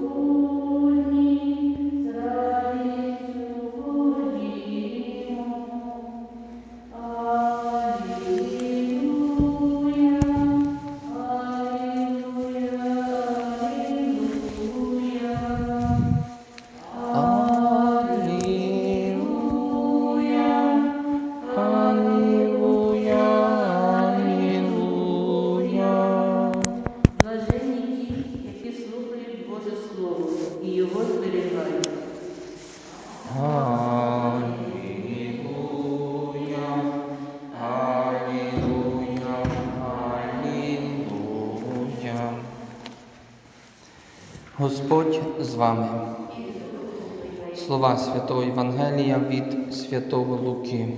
Lord. Господь з вами. Слова Святого Євангелія від Святого Луки.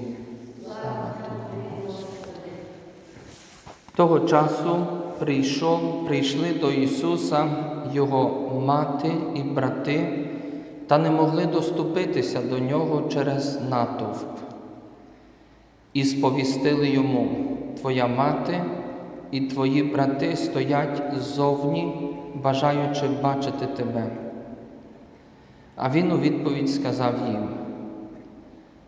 Того часу прийшов, прийшли до Ісуса Його мати і брати, та не могли доступитися до Нього через натовп. І сповістили йому, Твоя мати і твої брати стоять ззовні, бажаючи бачити тебе. А він у відповідь сказав їм: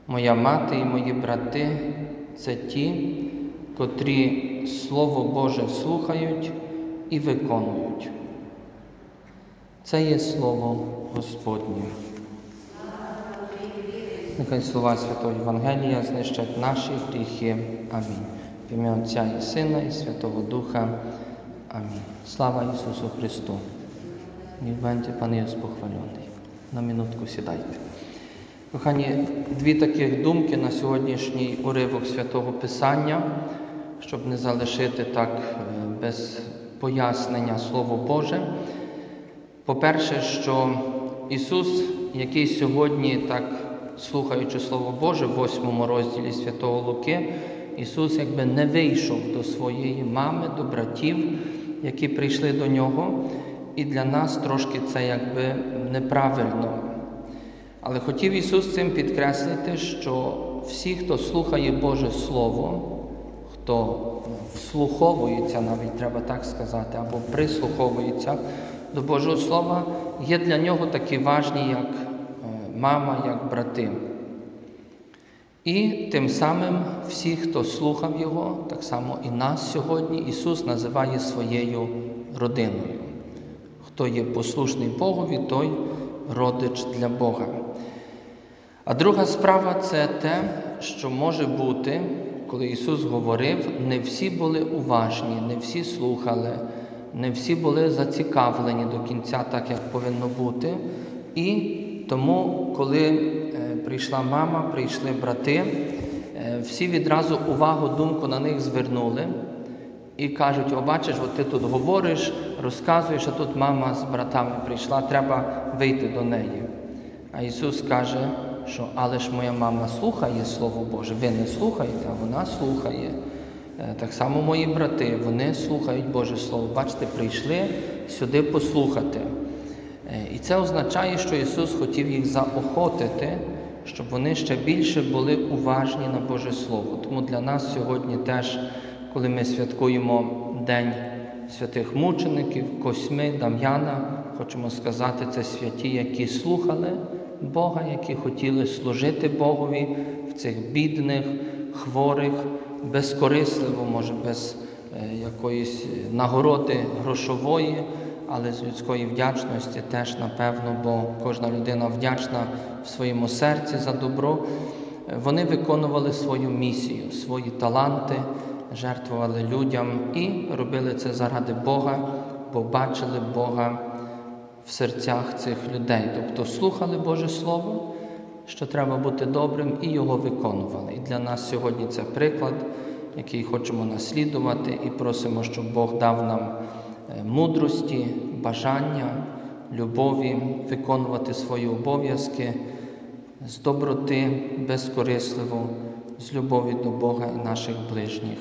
Моя мати і мої брати це ті, котрі Слово Боже слухають і виконують. Це є Слово Господнє. Нехай слова Святого Євангелія знищать наші гріхи. Амінь. В ім'я Отця і Сина, і Святого Духа. Амінь. Слава Ісусу Христу. Będzie Pan Jezus pochwalony. На минутку сідайте. Кохані, дві таких думки на сьогоднішній уривок святого Писання, щоб не залишити так е, без пояснення Слово Боже. По-перше, що Ісус, який сьогодні, так слухаючи Слово Боже, в восьмому розділі Святого Луки, Ісус якби не вийшов до своєї мами, до братів, які прийшли до нього, і для нас трошки це якби неправильно. Але хотів Ісус цим підкреслити, що всі, хто слухає Боже Слово, хто вслуховується, навіть треба так сказати, або прислуховується до Божого Слова, є для нього такі важні, як е, мама, як брати. І тим самим всі, хто слухав Його, так само і нас сьогодні, Ісус називає своєю родиною. Хто є послушний Богові, той родич для Бога. А друга справа це те, що може бути, коли Ісус говорив, не всі були уважні, не всі слухали, не всі були зацікавлені до кінця, так як повинно бути. І тому, коли е, прийшла мама, прийшли брати, е, всі відразу увагу, думку на них звернули і кажуть: о, бачиш, от ти тут говориш, розказуєш, а тут мама з братами прийшла, треба вийти до неї. А Ісус каже, що але ж моя мама слухає Слово Боже, ви не слухаєте, а вона слухає. Е, Так само мої брати, вони слухають Боже Слово. Бачите, прийшли сюди послухати. Е, І це означає, що Ісус хотів їх заохотити, щоб вони ще більше були уважні на Боже Слово. Тому для нас сьогодні теж, коли ми святкуємо День святих мучеників, Косьми, Дам'яна, хочемо сказати, це святі, які слухали Бога, які хотіли служити Богові в цих бідних, хворих, безкорисливо, може, без е, якоїсь нагороди грошової, але з людської вдячності теж, напевно, бо кожна людина вдячна в своєму серці за добро. Вони виконували свою місію, свої таланти, жертвували людям і робили це заради Бога, бо бачили Бога в серцях цих людей. Тобто слухали Боже Слово, що треба бути добрим, і його виконували. І для нас сьогодні це приклад, який хочемо наслідувати, і просимо, щоб Бог дав нам е, мудрості, бажання, любові виконувати свої обов'язки з доброти, безкорисливо, з любові до Бога і наших ближніх.